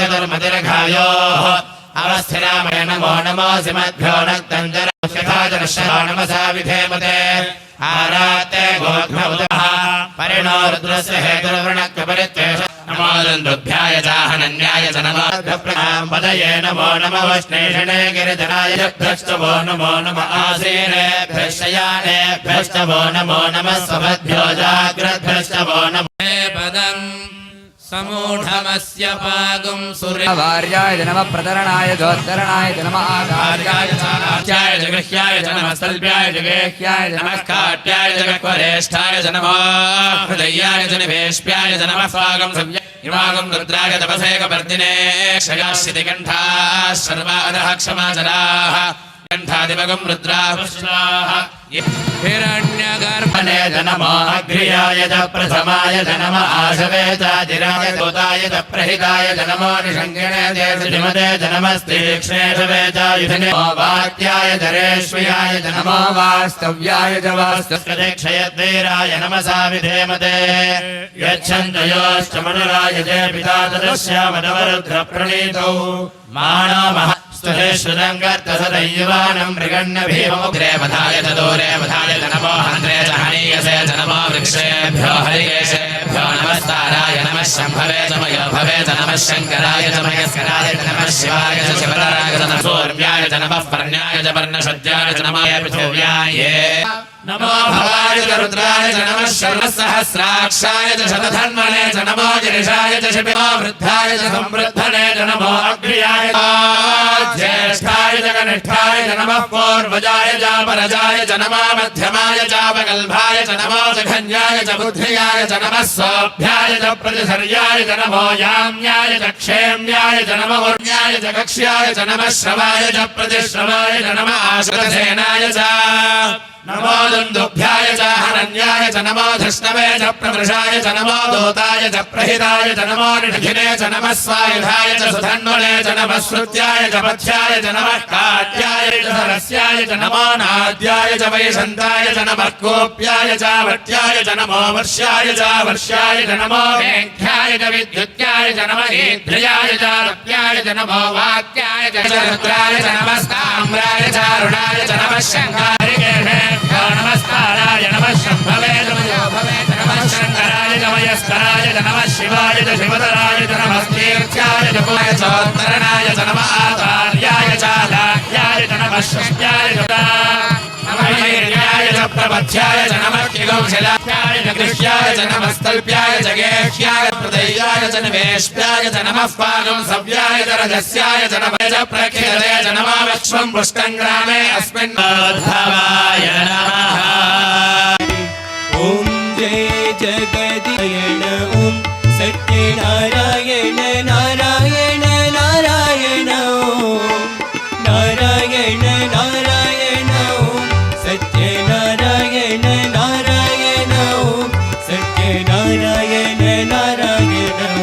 यस्य दुर्मतिरघायोः अवस्थिरामय नमो नमोऽसि मद्भ्यो नक्तञ्जरश्यथाजनश्रवणमसा विधेमते। आराते गोघ्नौदः परिणो रुद्रस्य हेतुर्वृणक्वपरित्वेष चाहनन्याय च नमाभ्यप्रकाम् पदये नमो नमवश्नेषणे गिरिधरायभ्यश्चवो नमो नम आसीरेभ्यश्चयानेभ्यश्चवो नमो नमः स्वभद्भ्यो जाग्रद्भ्यश्चवो नमः। पदम् समूढमस्य पागुं सूर्य वार्याय च नमः प्रतरणाय जोद्धरणाय च नमः आचार्याय आर्याय चालाख्याय जगह्याय च नमः सल्प्याय जगेह्याय च नमः काट्याय जगक्वरेष्ठाय च नमः हृदयाय च निवेश्याय च नमः स्वागं सव्य इमागं रुद्राय तपसेकपर्दिने क्षयाश्रितिकण्ठाः सर्वादः क्षमाचराः कण्ठादिवगं रुद्राः हिरण्यगर्भणे च नमो अग्र्याय च प्रथमाय च नम आशवे चाजिराय दूताय च प्रहिताय च नमो निषङ्गिणे देशमते च नमस्तीक्ष्णेशवे चायुधने वाक्याय च रेष्म्याय च नमो वास्तव्याय च वास्तव क्षयद्वीराय नमसा विधेमते यच्छन्तयोश्च मनुराय जय पिता तदस्यामदवरुद्रप्रणीतौ माणो मह स्तुतिश्रुतङ्गर्तसदैवानं मृगण्य भीममुग्रे वधाय च दूरे वधाय च नमो हन्त्रे च हनीयसे च नमो वृक्षेभ्यो हरिकेशेभ्यो नमस्ताराय नमः शम्भवे च मयो भवे च नमः शङ्कराय च मयस्कराय च नमः शिवाय च शिवतराय च नमः सूर्याय च नमः पर्ण्याय च पर्णशद्याय च नमः पृथिव्याय नमो भवाय च रुद्राय च नमः शरणसहस्राक्षाय च शतधन्वने च नमो गिरिशाय च वृद्धाय च संवृद्धने च नमो अग्र्याय ज्येष्ठाय च कनिष्ठाय च नमः पूर्वजाय च च नमः मध्यमाय च वगल्भाय च नमो खञ्जाय च बुद्ध्याय च नमः सोऽभ्याय च प्रतिसर्याय च नमो याम्याय च क्षेम्याय च नमो वर्ण्याय च कक्ष्याय च नमः श्रवाय च प्रतिश्रवाय च नमः आश्रतसेनाय च नमो दुन्दुभ्याय च हरण्याय च नमो धृष्णवे च प्रमृषाय च नमो दूताय च प्रहिताय च नमो निषिने च नमः स्वायुधाय च सुधन्वने च नमः श्रुत्याय च पथ्याय च नमः काट्याय च सरस्याय च नमो नाद्याय च वैशन्ताय च नमः कोप्याय च वट्याय च नमो वर्ष्याय च वर्ष्याय च नमो वेङ्ख्याय च विद्युत्याय च नमः ईध्र्याय च रत्याय च नमो वाक्याय च रुद्राय च नमस्ताम्राय च अरुणाय च नमः शङ्कारिकेशेभ्यो శివాయ నమ శంభవే నమయ శంకరాయ నమయ స్తరాయ నమ శివాయ శివతరాయ నమస్తీర్థ్యాయ నమాయ చోత్తరణాయ నమ ఆచార్యాయ చాలాక్యాయ నమ షష్ట్యాయ నమైర్యాయ చ ప్రపథ్యాయ చ నమకిలోశలాభ్యాయ చ కృష్యాయ చ నమస్తల్భ్యాయ చ ప్రదయ్యాయ చ నివేష్ప్యాయ చ నమః పాగం సవ్యాయ చ రజస్యాయ చ నమయ చ చ నమావక్ష్మం పుష్టం గ్రామే అస్మిన్ నమః નારાયણ નારાયણ